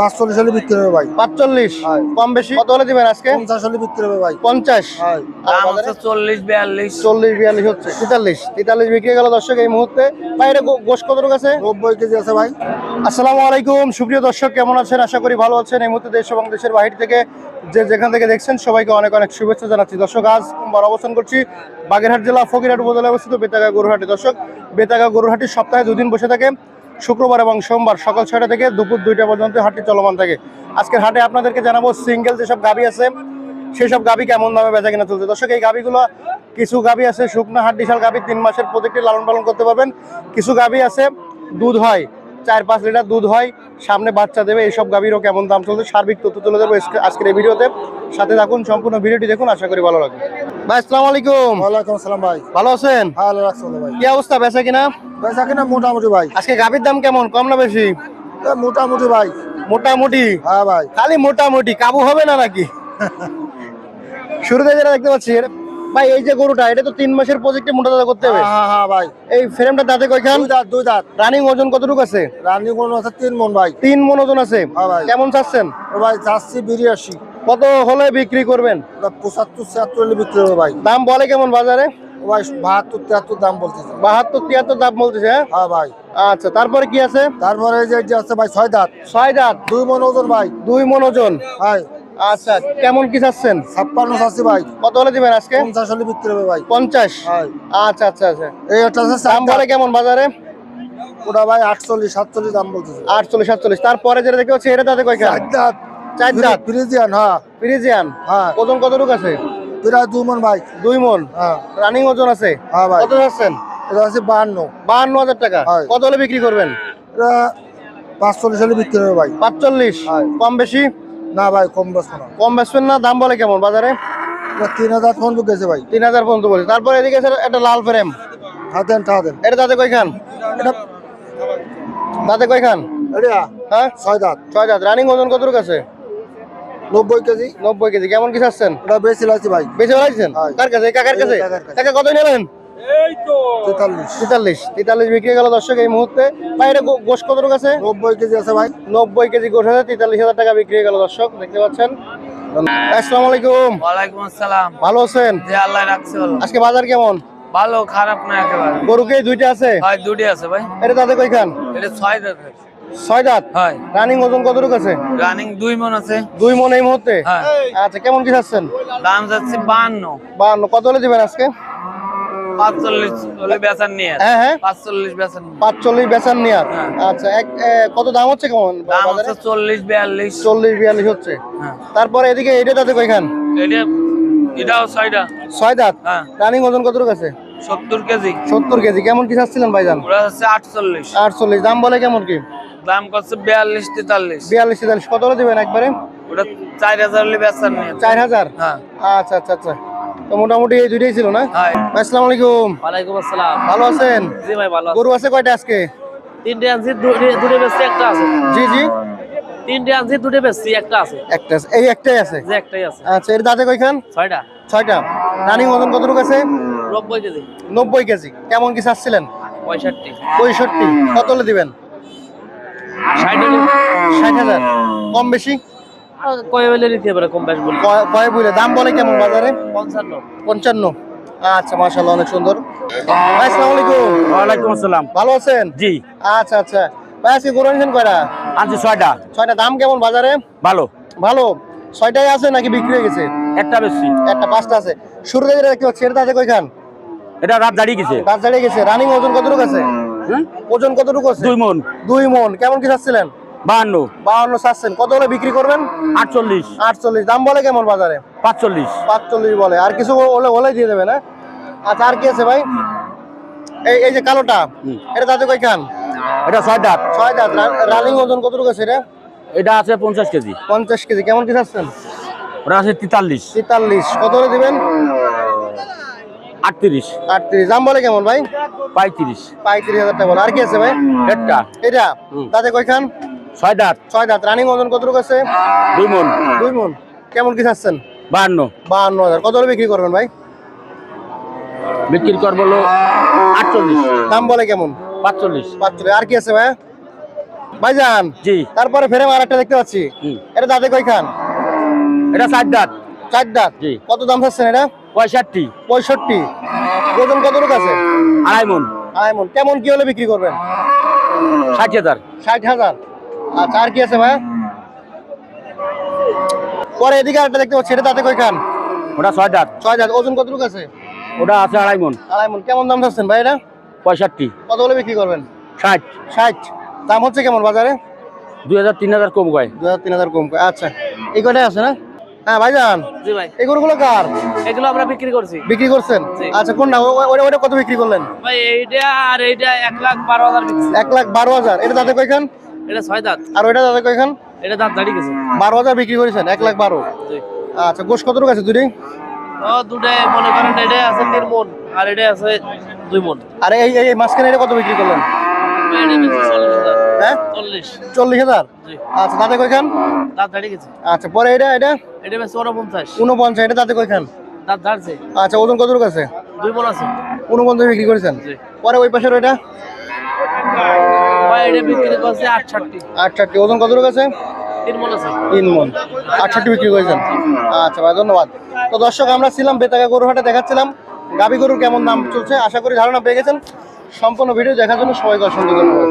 পাঁচচল্লিশ হলে বিক্রি হবে ভাই। পাঁচচল্লিশ। হয়। কম বেশি? কত হলে দিবেন আজকে? পঞ্চাশ হলে বিক্রি হবে ভাই। পঞ্চাশ। হয়। চল্লিশ বিয়াল্লিশ। চল্লিশ বিয়াল্লিশ হচ্ছে। তেতাল্লিশ। তেতাল্লিশ বিক্রি গেল দর্শক এই মুহূর্তে। বাইরে গোশ কত আছে? নব্বই কেজি আছে ভাই। আসসালামু আলাইকুম। সুপ্রিয় দর্শক কেমন আছেন? আশা করি ভালো আছেন। এই মুহূর্তে দেশ এবং দেশের বাহির থেকে যে যেখান থেকে দেখছেন সবাইকে অনেক অনেক শুভেচ্ছা জানাচ্ছি। দর্শক আজ সোমবার অবস্থান করছি বাগেরহাট জেলা ফকিরহাট উপজেলায় অবস্থিত বেতাগা গরুহাটি দর্শক বেতাগা গরুহাটি সপ্তাহে দুদিন বসে থাকে। শুক্রবার এবং সোমবার সকাল ছয়টা থেকে দুপুর দুইটা পর্যন্ত হাটটি চলমান থাকে। আজকের হাটে আপনাদেরকে জানাব সিঙ্গেল যেসব গাবি আছে সেই সব গাবি কেমন দামে বেচা কিনা চলছে। দর্শক, এই গাবিগুলো কিছু গাবি আছে শুকনা হাট, বিশাল গাবি, তিন মাসের প্রত্যেকটি লালন পালন করতে পারবেন। কিছু গাবি আছে দুধ হয়, চার পাঁচ লিটার দুধ হয়, সামনে বাচ্চা দেবে এইসব গাভীরও কেমন দাম চলছে, সার্বিক তথ্য তুলে দেবো আজকের এই ভিডিওতে। সাথে থাকুন, সম্পূর্ণ ভিডিওটি দেখুন, আশা করি ভালো লাগবে। ভাই আসসালামু আলাইকুম। ওয়ালাইকুম আসসালাম ভাই। ভালো আছেন? ভালো রাখছো ভাই। কি অবস্থা বেচা কিনা? বেচা কিনা মোটামুটি ভাই। আজকে গাভীর দাম কেমন কম না বেশি? মোটামুটি ভাই। মোটামুটি? হ্যাঁ ভাই। খালি মোটামুটি কাবু হবে না নাকি? শুরুতে যেটা দেখতে পাচ্ছি ভাই এই যে গরুটা এটা তো তিন মাসের প্রজেক্টে মোটা দাদা করতে হবে। হ্যাঁ হ্যাঁ, হ্যাঁ ভাই। এই ফ্রেমটা দাঁতে কয়খান? দুই দাঁত দুই দাঁত। রানিং ওজন কতটুকু আছে? রানি কোন আছে তিন মন ভাই। তিন মন ওজন আছে। হ্যাঁ। কেমন চাচ্ছেন? ভাই চাচ্ছি বিরিয়াশি কত হলে বিক্রি করবেন? ওটা পঁচাত্তর ছিয়াত্তর হলে বিক্রি হবে ভাই। দাম বলে কেমন বাজারে? ভাই বাহাত্তর তিয়াত্তর দাম বলতেছে। বাহাত্তর তিয়াত্তর দাম বলতেছে হ্যাঁ? হ্যাঁ ভাই। আচ্ছা তারপরে কি আছে? তারপরে যে আছে ভাই ছয় দাঁত। ছয় দাঁত। দুই মন ওজন ভাই। দুই মন ওজন। ভাই। আচ্ছা কেমন কি চাচ্ছেন? ছাপ্পান্ন চাচ্ছি ভাই। কত হলে দিবেন আজকে? পঞ্চাশ হলে বিক্রি হবে ভাই। পঞ্চাশ? আচ্ছা আচ্ছা আচ্ছা। এই একটা আছে দাম বলে কেমন বাজারে? ওটা ভাই আটচল্লিশ সাতচল্লিশ দাম বলতেছে। আটচল্লিশ সাতচল্লিশ। তারপরে যেটা দেখতে পাচ্ছি এটা দাঁতে কয়খান দাঁত। চার দাঁত। ফ্রিজিয়ান হ্যাঁ। ফ্রিজিয়ান। হ্যাঁ। ওজন কতটুকু আছে? প্রায় দু মন ভাই। দুই মন? হ্যাঁ। রানিং ওজন আছে? হ্যাঁ ভাই। কত যাচ্ছেন? এটা আছে বাহান্ন। বাহান্ন হাজার টাকা। হয়। কত হলে বিক্রি করবেন? এটা পাঁচচল্লিশ হলে বিক্রি হবে ভাই। পাঁচচল্লিশ? হয়। কম বেশি? না ভাই কম না। কম বেচবেন না? দাম বলে কেমন বাজারে? এটা তিন হাজার ফোন গেছে ভাই। তিন হাজার পর্যন্ত বলছে। তারপরে এদিকে আছে একটা লাল ফ্রেম। হাতেন ঠাতেন এটা দাঁতে কয়খান? এটা কয়খান? এটা হ্যাঁ? ছয় দাঁত। ছয় দাঁত। রানিং ওজন কতটুকু আছে? নব্বই কেজি। নব্বই কেজি। কেমন কি চাচ্ছেন? এটা বেশি লাগছে ভাই। বেশি হয়। কার কাছে? কাকার কাছে। কাকা কত নেবেন? তেতাল্লিশ। তেতাল্লিশ। বিক্রি গেল দর্শক এই মুহূর্তে। বাইরে গোশ কতটুকু আছে? নব্বই কেজি আছে ভাই। নব্বই কেজি গোশ আছে তেতাল্লিশ হাজার টাকা বিক্রি গেল দর্শক দেখতে পাচ্ছেন। আসসালামু আলাইকুম। ওয়ালাইকুম আসসালাম। ভালো আছেন? যে আল্লাহ রাখছে ভালো। আজকে বাজার কেমন? ভালো খারাপ না একেবারে। গরু কে দুইটা আছে? হয় দুটি আছে ভাই। এটা দাঁতে কয়খান এটা ছয় ছয় দাঁত রানিং ওজন কতটুকু আছে? রানিং দুই মন আছে। দুই মন এই মুহূর্তে? আচ্ছা কেমন কি চাচ্ছেন দাম যাচ্ছে বান্ন। বান্ন। কত হলে দিবেন আজকে? পাঁচচল্লিশ হলে বেচার নিয়ে পাঁচচল্লিশ বেচার নিয়ে পাঁচচল্লিশ বেচান নিয়ে এক এ, কত দাম হচ্ছে কেমন? তারপরে এদিকে এটা দাঁতে কয়খান? এটাও ছয়টা। ছয় দাঁত? হ্যাঁ। রানিং ওজন কতটুকু আছে? সত্তর কেজি। সত্তর কেজি। কেমন কি চাচ্ছিলেন ভাইজান? আটচল্লিশ। আটচল্লিশ। দাম বলে কেমন কি? দাম করছে বিয়াল্লিশ তেতাল্লিশ। বিয়াল্লিশ তেতাল্লিশ। কত দিবেন একবারে? ওটা চার হাজার হলে বেচার নিয়ে। চার হাজার? হ্যাঁ। আচ্ছা আচ্ছা আচ্ছা। তো মোটামুটি এই দুইটাই ছিল না? আসসালামু আলাইকুম। ওয়ালাইকুম আসসালাম। ভালো আছেন? জি ভাই ভালো গরু আছে কয়টা আজকে? তিনটে আনছি দুটো দুটো বেশি একটা আছে। জি জি। তিনটে আনছি দুটো বেশি একটা আছে। একটা আছে। এই একটাই আছে? যে একটাই আছে। আচ্ছা এর দাঁতে কয়খান? ছয়টা। ছয়টা। রানিং ওজন কতটুকু আছে? নব্বই কেজি। নব্বই কেজি। কেমন কি চাচ্ছিলেন? পঁয়ষট্টি। পঁয়ষট্টি। কত দিবেন? ষাট হাজার। কম বেশি? আর কয় নিতে পারে কম বেশ বলি। কয়- কয় দাম বলে কেমন বাজারে? পঞ্চান্ন। পঞ্চান্ন। আচ্ছা মাশাল্লাহ অনেক সুন্দর। ভাই আসসালামু আলাইকুম। ওয়ালাইকুম আসসালাম। ভালো আছেন? জি। আচ্ছা আচ্ছা। ভাই আজকে গরু আনছেন কয়টা? আনছি ছয়টা। ছয়টা। দাম কেমন বাজারে? ভালো। ভালো। ছয়টাই আছে নাকি বিক্রি হয়ে গেছে? একটা বেশি। একটা পাঁচটা আছে। শুরুতে যেটা দেখতে পাচ্ছি এটা কয়খান? এটা রাত দাঁড়িয়ে গেছে। গাছ দাঁড়িয়ে গেছে। রানিং ওজন কতটুকু আছে? ওজন কতটুকু আছে? দুই মন। দুই মন। কেমন কি চাচ্ছিলেন বাহান্ন। বাহান্ন চাচ্ছেন কত হলে বিক্রি করবেন? আটচল্লিশ। আটচল্লিশ। দাম বলে কেমন বাজারে? পাঁচচল্লিশ। পাঁচচল্লিশ বলে। আর কিছু হলে হলে দিয়ে দেবে না আচ্ছা আর কি আছে ভাই? এই এই যে কালোটা। এটা তাতে কয়খান এটা ছয় দাঁত। ছয় দাঁত। রানিং ওজন কতটুকু আছে এটা? এটা আছে পঞ্চাশ কেজি। পঞ্চাশ কেজি। কেমন কি চাচ্ছেন ওটা আছে তেতাল্লিশ। তেতাল্লিশ। কত হলে দিবেন? আটত্রিশ। আটত্রিশ। দাম বলে কেমন ভাই? পঁয়ত্রিশ। পঁয়ত্রিশ হাজার টাকা বলে। আর কি আছে ভাই? একটা এটা। তাতে কয়খান? ছয় দাঁত। ছয় দাঁত। রানিং ওজন কতটুকু আছে? দুই মন। দুই মন। কেমন কি চাচ্ছেন? বাহান্ন। বাহান্ন হাজার। কত বিক্রি করবেন ভাই? বিক্রি করব আটচল্লিশ। দাম বলে কেমন? পাঁচচল্লিশ। পাঁচচল্লিশ। আর কি আছে ভাই? ভাইজান জি। তারপরে ফেরে আর একটা দেখতে পাচ্ছি। এটা দাঁতে কয় খান এটা চার দাঁত। চার দাঁত। জি। কত দাম চাচ্ছেন এটা? পঁয়ষট্টি। পঁয়ষট্টি। ওজন কত লোক আছে? আড়াই মন। আড়াই মন। কেমন কি হলে বিক্রি করবেন? ষাট হাজার। ষাট হাজার। আচ্ছা আর কি আছে ভাই পরে এদিকে আরেকটা দেখতে পাচ্ছি এটা দাঁতে কয় খান? ওটা ছয় দাঁত। ছয় হাজার ওজন কত লোক আছে? ওটা আছে আড়াই মন। আড়াই মন। কেমন দাম চাচ্ছেন ভাই এটা? পঁয়ষট্টি। কত হলে বিক্রি করবেন? ষাট। ষাট। দাম হচ্ছে কেমন বাজারে? দুই হাজার তিন হাজার কম কয়। দু হাজার তিন হাজার কম করে। আচ্ছা এই কটাই আছে না? হ্যাঁ ভাইজান। জি ভাই। এই গরুগুলো কার? এগুলো আমরা বিক্রি করছি। বিক্রি করছেন? আচ্ছা কোনটা? ও- ও- ওটা ওটা কত বিক্রি করলেন? ভাই এইটা আর এইটা এক লাখ বারো হাজার এক লাখ বারো হাজার। এটা দাঁতে কয়খান? এটা ছয় দাঁত। আর ওইটা দাঁতে কয়খান? এটা দাঁত দাঁড়িয়ে গেছে। বারো হাজার বিক্রি করেছেন এক লাখ বারো। আচ্ছা গোশ কত আছে দুটি? ও দুটাই মনে করেন এটা আছে তিন মন আর এটা আছে দুই মন। আর এই এই এই মাঝখানে এটা কত বিক্রি করলেন? হ্যাঁ? চল্লিশ। হাজার? আচ্ছা গেছে। আচ্ছা পরে এটা এটা? এটা উনপঞ্চাশ উনপঞ্চাশ এটা দাঁতে কয়খান? আচ্ছা ওজন কত লোক আছে? দুই মন আছে। উনপঞ্চাশ বিক্রি করেছেন? পরে ওই পাশের ওইটা? আটষট্টি। ওজন আছে? তিন মন আছে। তিন আটষট্টি বিক্রি করেছেন? আচ্ছা ভাই ধন্যবাদ। তো দর্শক আমরা ছিলাম বেতাগা গরু হাটে দেখাচ্ছিলাম গাবি গরুর কেমন দাম চলছে। আশা করি ধারণা পেয়ে গেছেন। সম্পূর্ণ ভিডিও দেখার জন্য সবাইকে অসংখ্য ধন্যবাদ।